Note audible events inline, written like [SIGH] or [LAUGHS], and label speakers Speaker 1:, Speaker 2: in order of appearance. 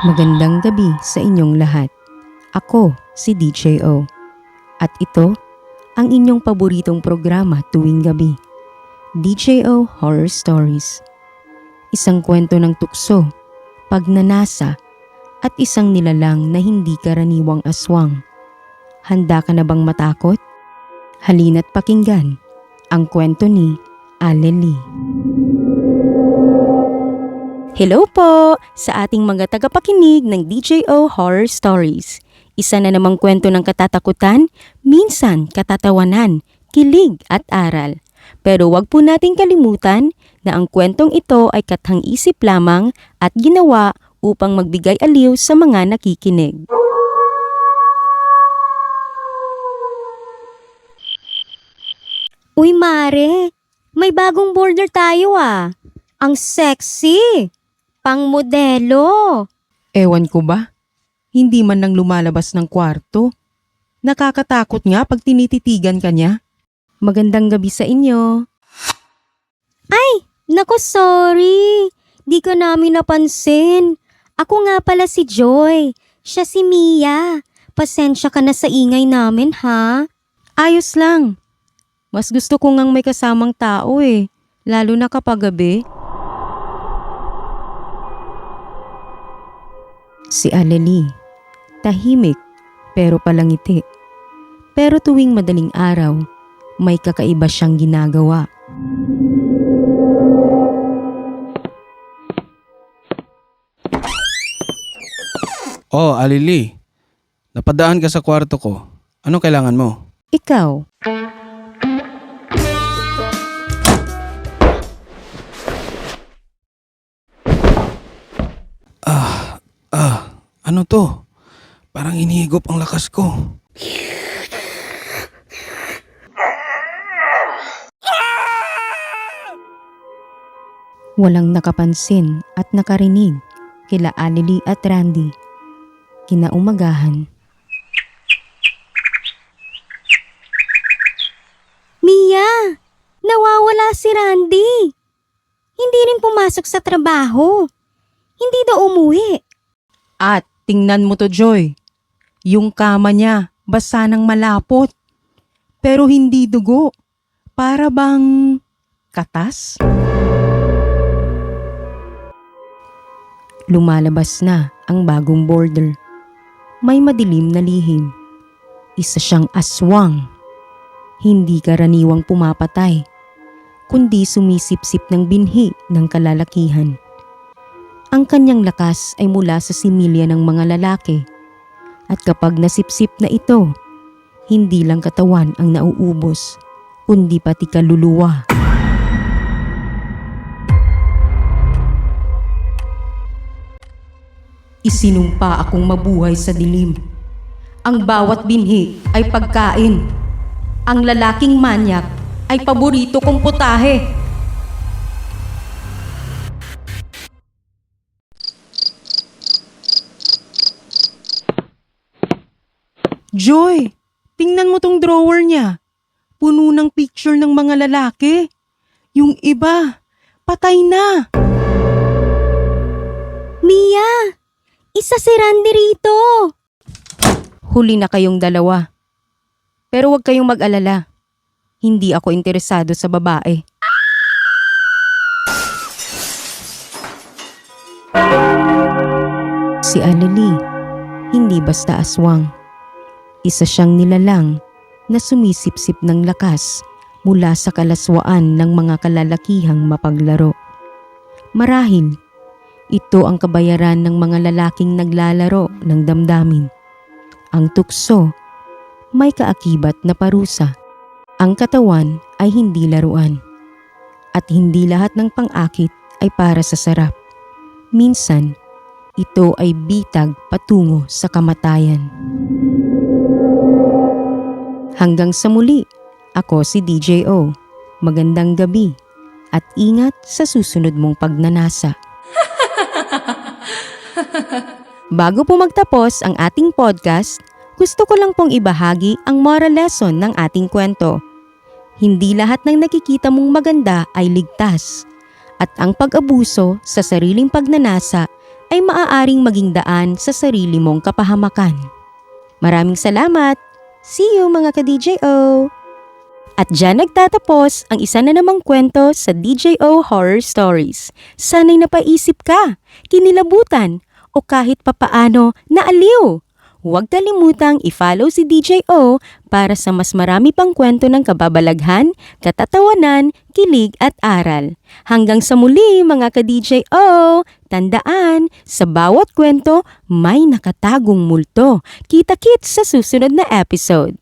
Speaker 1: Magandang gabi sa inyong lahat. Ako si DJO. At ito ang inyong paboritong programa tuwing gabi. DJO Horror Stories. Isang kwento ng tukso, pagnanasa, at isang nilalang na hindi karaniwang aswang. Handa ka na bang matakot? Halina't pakinggan ang kwento ni Aleli. Hello po sa ating mga tagapakinig ng DJO Horror Stories. Isa na namang kwento ng katatakutan, minsan katatawanan, kilig at aral. Pero wag po nating kalimutan na ang kwentong ito ay kathang-isip lamang at ginawa upang magbigay aliw sa mga nakikinig.
Speaker 2: Uy, Mare, may bagong border tayo ah. Ang sexy! Pang modelo!
Speaker 1: Ewan ko ba? Hindi man nang lumalabas ng kwarto. Nakakatakot nga pag tinititigan ka niya. Magandang gabi sa inyo.
Speaker 2: Nako, sorry. Di ka namin napansin. Ako nga pala si Joy. Siya si Mia. Pasensya ka na sa ingay namin, ha?
Speaker 1: Ayos lang. Mas gusto ko ngang may kasamang tao eh. Lalo na kapag gabi. Si Aleli. Tahimik pero palangiti. Pero tuwing madaling araw, may kakaiba siyang ginagawa.
Speaker 3: Oh, Alili. Napadaan ka sa kwarto ko. Ano kailangan mo?
Speaker 1: Ikaw,
Speaker 3: ano to? Parang inihigop ang lakas ko.
Speaker 1: walang nakapansin at nakarinig kila Aleli at Randy. Kinaumagahan,
Speaker 2: Mia! Nawawala si Randy. Hindi rin pumasok sa trabaho. Hindi daw umuwi.
Speaker 1: At tingnan mo to Joy. Yung kama niya basa ng malapot. Pero hindi dugo. Para bang katas? Lumalabas na ang bagong border. May madilim na lihim. Isa siyang aswang. Hindi karaniwang pumapatay, kundi sumisipsip ng binhi ng kalalakihan. Ang kanyang lakas ay mula sa similya ng mga lalaki. At kapag nasipsip na ito, hindi lang katawan ang nauubos, kundi pati kaluluwa. Isinumpa akong mabuhay sa dilim. Ang bawat binhi ay pagkain. Ang lalaking manyak ay paborito kong putahe. Joy, tingnan mo tong drawer niya. Puno ng picture ng mga lalaki. Yung iba, patay na.
Speaker 2: Mia! Isa si Randy rito.
Speaker 1: Huli na kayong dalawa. Pero huwag kayong mag-alala. Hindi ako interesado sa babae. Si Aleli, hindi basta aswang. Isa siyang nilalang na sumisipsip ng lakas mula sa kalaswaan ng mga kalalakihang mapaglaro. Marahil, ito ang kabayaran ng mga lalaking naglalaro ng damdamin. Ang tukso, may kaakibat na parusa. Ang katawan ay hindi laruan. At hindi lahat ng pang-akit ay para sa sarap. Minsan, ito ay bitag patungo sa kamatayan. Hanggang sa muli, ako si DJO. Magandang gabi at ingat sa susunod mong pagnanasa. [LAUGHS] Bago po magtapos ang ating podcast, gusto ko lang pong ibahagi ang moral lesson ng ating kwento. Hindi lahat ng nakikita mong maganda ay ligtas. At ang pag-abuso sa sariling pagnanasa ay maaaring maging daan sa sarili mong kapahamakan. Maraming salamat! See you mga ka-DJO! At dyan nagtatapos ang isa na namang kwento sa DJO Horror Stories. Sana'y napaisip ka, kinilabutan, o kahit papaano naaliw. Huwag kalimutang i-follow si DJO para sa mas marami pang kwento ng kababalaghan, katatawanan, kilig at aral. Hanggang sa muli mga ka-DJO, tandaan, sa bawat kwento may nakatagong multo. Kita-kits sa susunod na episode.